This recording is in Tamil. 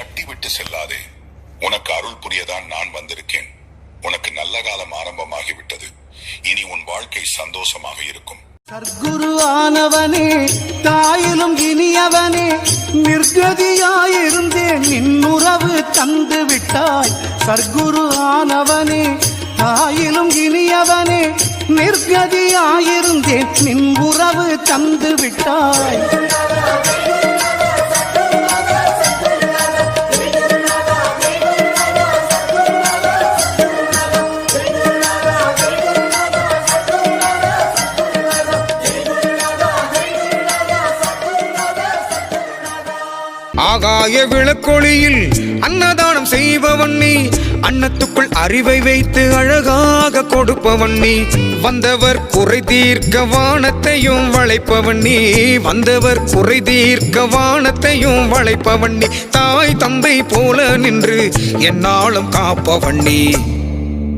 தட்டிவிட்டு செல்லாதே. உனக்கு அருள் புரியதான் நான் வந்திருக்கேன். உனக்கு நல்ல காலம் ஆரம்பமாகிவிட்டது. இனி உன் வாழ்க்கை சந்தோஷமாக இருக்கும். சர்க்குரு ஆனவனே தாயிலும் இனியவனே நிர்கதியாயிருந்தேன் இன்னுறவு தந்து விட்டாய் சர்க்குரு ஆனவனே தாயிலும் இனியவனே நிர்கதியாயிருந்தேன் நின் உறவு தந்து விட்டாய் ஆகாய விளக்கொளியில் அன்னதானம் செய்பவன் நீ. அன்னத்துக்குள் அறிவை வைத்து அழகாக கொடுப்பவன் நீ. வந்தவர் குறை தீர்க்க வானத்தையும் வளைப்பவன் நீ. வந்தவர் குறை தீர்க்க வானத்தையும் வளைப்பவன் நீ. தாய் தந்தை போல நின்று என்னாலும் காப்பவன் நீ.